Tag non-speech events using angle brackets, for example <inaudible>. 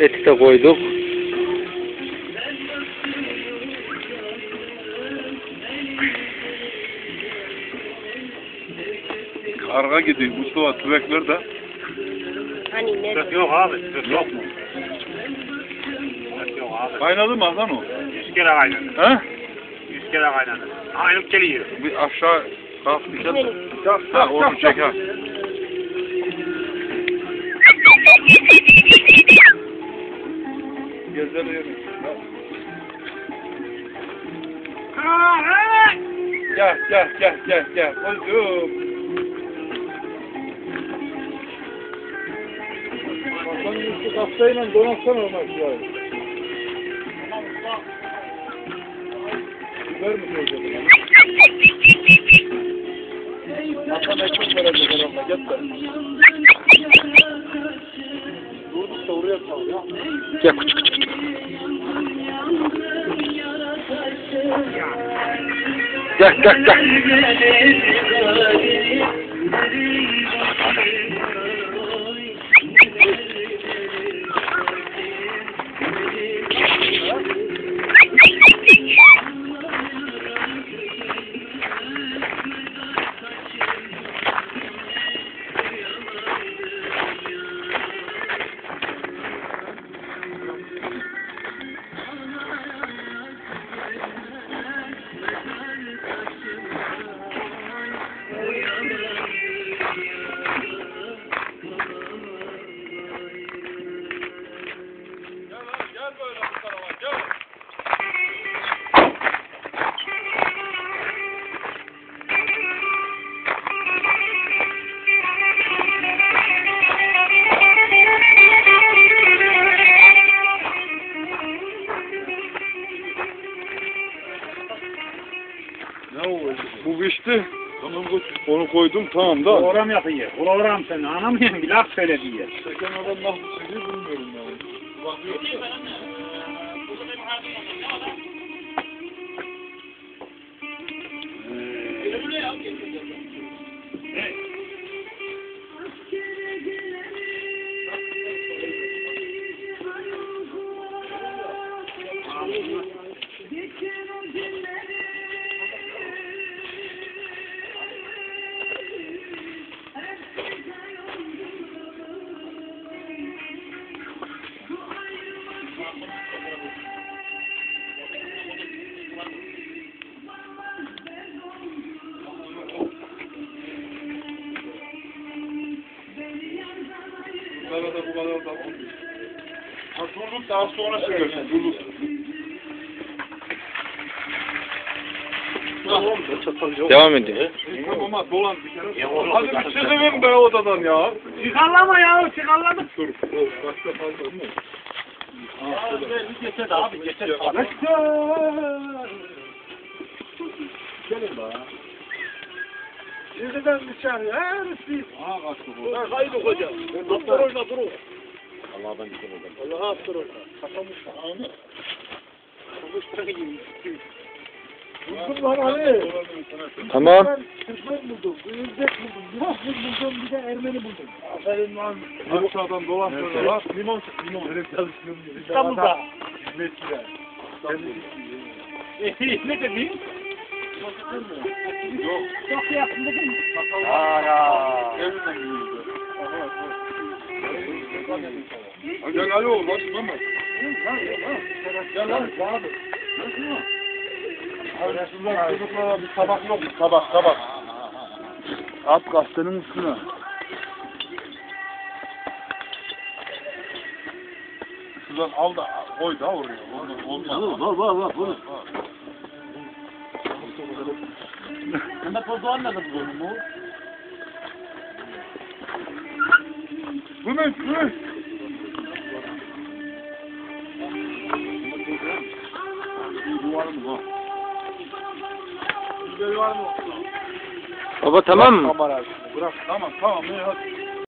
Eti de koyduk. Karga gidiyor. Mustafa tüvekler de. Hani ne? Yok abi. Yok mu? Yok abi. Kaynadı mı Hasan o? Yüz kere kaynadı. He? Yüz kere kaynadı. Aynı geliyor. Bir aşağı kalk bir kere. Ha onu çek ha. <laughs> Gel gel gel gel gel. Kuzum. Hasan Yusuf hastayla donatsana ona şurayı. Biber mi koyacaksın? Hasan ekmek verecek herhalde. Gel de. Durduk da oraya sal ya. Gel küçük küçük küçük. Gel gel. Gel pişti. Onu koydum tamam da. Program yapıyor. Program sen anlamıyorsun. Bir laf söyle diye. Çeken adam nasıl söylüyor bilmiyorum yani. Bakıyor. Bunlara da bu kadar da. Ha durduk daha sonra söylüyorsun. Durduk. Devam ediyor. Ama dolan bir kere. Hadi bir çıkıverin be odadan ya. Çıkarlama ya. Çıkarlama. Dur, Başka fazla mı? Geçer abi. Geçer. Gelin be. Şimdiden dışarı. Her şey. Aha kaçtı bu. Haydi hocam. Doktor oyna durun. Allah'tan gitsin hocam. Allah'a attır oyna. Kaçamış. Buldum lan Ali. Tamam. Türkmen buldum. Özbek buldum. Yunuslu buldum. Bir de Ermeni buldum. Aferin lan. Aşağıdan dolan şöyle lan. Limon limon. Öyle çalışıyorum. İstanbul'da. Hizmetçiler. ne dedin? Yok. Çok yaptın dedim. Aa ya. Evinden gidiyordu. Ha, Gel alo başım ama. Gel lan abi. Resulullah çocuklara bir tabak yok mu? Tabak tabak. At gazetenin üstüne. Şuradan al da koy da oraya. Olmaz. Olmaz. Var var var. Bunu. Mehmet Bozdoğan ne dedi bunu? Ümit, Ümit. Bu var mı Biberi var mı? Tamam mı? Bırak. Tamam tamam. hadi.